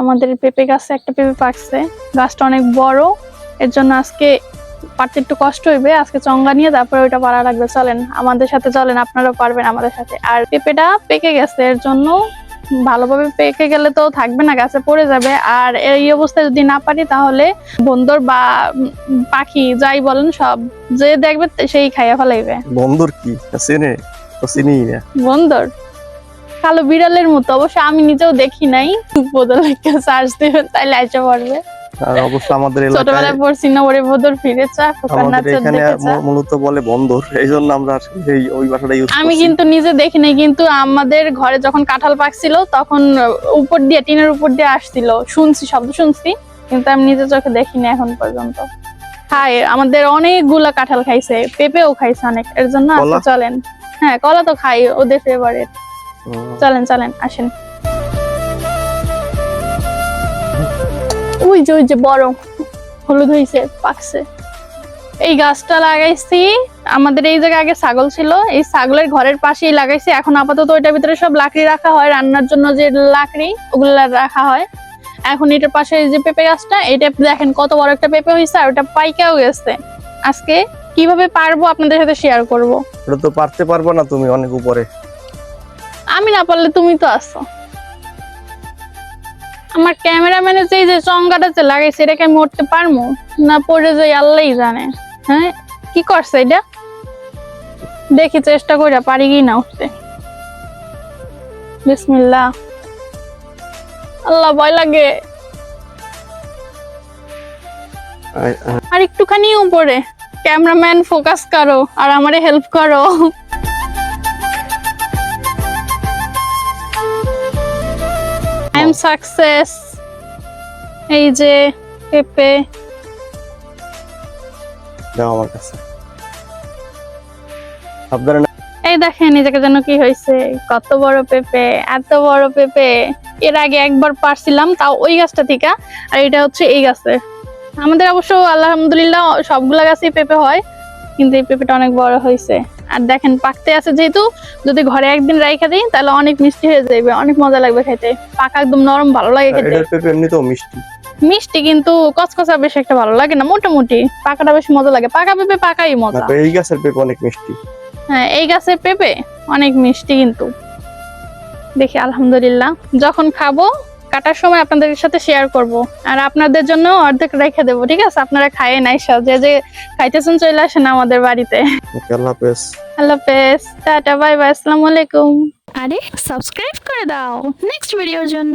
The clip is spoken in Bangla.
আমাদের পেঁপে গাছে একটা পেঁপে পাকছে। গাছটা অনেক বড় এর জন্য আজকে পারতে একটু কষ্ট হইবে। আজকে চঙ্গা নিয়ে তারপরে ওইটা পারা লাগবে চলেন আমাদের সাথে চলেন আপনারাও পারবেন আমাদের সাথে। আর পেঁপেটা পেকে গেছে এর জন্য ভালোভাবে পেকে গেলে তো থাকবে না গাছে পড়ে যাবে। আর এই অবস্থায় যদি না পারি তাহলে বন্দর বা পাখি যাই বলেন সব যে দেখবে সেই খাইয়া ফেলাইবে। বন্দর কি? চেনে চিনি না। বন্দর? কালো বিড়ালের মতো অবশ্য আমি নিজেও দেখি নাই। বদলে সার্চ দেবেন তাইলে আইসা পারবে আর অবশ্য আমাদের এলাকায় ছোটবেলায় পড়ছি না ওরে বদর ফিরে চা খোকার আমাদের এখানে দেখে চা। মূ- মূলত বলে বন্দর এই আমরা এই ওই ভাষাটা ইউজ আমি কিন্তু নিজে দেখি নাই কিন্তু আমাদের ঘরে যখন কাঁঠাল পাকছিল তখন উপর দিয়ে টিনের উপর দিয়ে আসছিল। শুনছি শব্দ শুনছি কিন্তু আমি নিজে চোখে দেখিনি এখন পর্যন্ত। খায় আমাদের অনেকগুলা কাঁঠাল খাইছে পেঁপেও খাইছে অনেক এর জন্য চলেন। হ্যাঁ কলা তো খাই ওদের ফেভারিট চলেন চলেন আসেন। ওই যে ওই যে বড় হলুদ হয়েছে পাকছে। এই গাছটা লাগাইছি আমাদের এই জায়গায় আগে ছাগল ছিল এই ছাগলের ঘরের পাশেই লাগাইছি এখন আপাতত ওইটার ভিতরে সব লাকড়ি রাখা হয় রান্নার জন্য যে লাকড়ি ওগুলো রাখা হয়। এখন এটার পাশে এই যে পেঁপে গাছটা এটা দেখেন কত বড় একটা পেঁপে হয়েছে আর ওটা পাইকাও গেছে। আজকে কীভাবে পারব আপনাদের সাথে শেয়ার করব? ওটা তো পারতে পারব না তুমি অনেক উপরে। আমি না পারলে তুমি তো আসো আমার ক্যামেরাম্যানে যে যে চঙ্গাটা যে লাগাইছে এটাকে আমি উঠতে পারব না পড়ে যাই আল্লাহই জানে। হ্যাঁ? কি করছে এটা? দেখি চেষ্টা করে পারি কি না উঠতে। বিসমিল্লাহ। আল্লাহ ভয় লাগে। আর একটুখানি উপরে। ক্যামেরাম্যান ফোকাস করো। আর আমারে হেল্প করো। এম সাকসেস এই যে পেপে। দাও আমার কাছে। না- এই দেখেন নিজেকে যেন কি হয়েছে। কত বড় পেঁপে এত বড় পেঁপে। এর আগে একবার পারছিলাম তাও ওই গাছটা থেকে। আর এটা হচ্ছে এই গাছে। আমাদের অবশ্য আলহামদুলিল্লাহ সবগুলা গাছেই পেঁপে হয়। কিন্তু এই পেঁপেটা অনেক বড় হয়েছে। আর দেখেন পাকতে আছে যেহেতু যদি ঘরে একদিন রাইখা দিই তাহলে অনেক মিষ্টি হয়ে যাবে অনেক মজা লাগবে খেতে। পাকা একদম নরম ভালো লাগে খেতে। পেঁপে এমনিতেও মিষ্টি। মিষ্টি কিন্তু কচকচা বেশ একটা ভালো লাগে না মোটামুটি। পাকাটা বেশ মজা লাগে। পাকা পেঁপে পাকাই মজা। এই গাছের পেঁপে অনেক মিষ্টি। হ্যাঁ এই গাছের পেঁপে অনেক মিষ্টি কিন্তু। দেখি আলহামদুলিল্লাহ। যখন খাব কাটার সময় আপনাদের সাথে শেয়ার করব। আর আপনাদের জন্য অর্ধেক রেখে দেবো ঠিক আছে? আপনারা খায় নাই সব যে যে খাইতেছেন চলে আসেন আমাদের বাড়িতে। আল্লাহ হাফেজ। আল্লাহ হাফেজ। টাটা বাই বাই আসসালামু আলাইকুম। আরে সাবস্ক্রাইব করে দাও। নেক্সট ভিডিওর জন্য।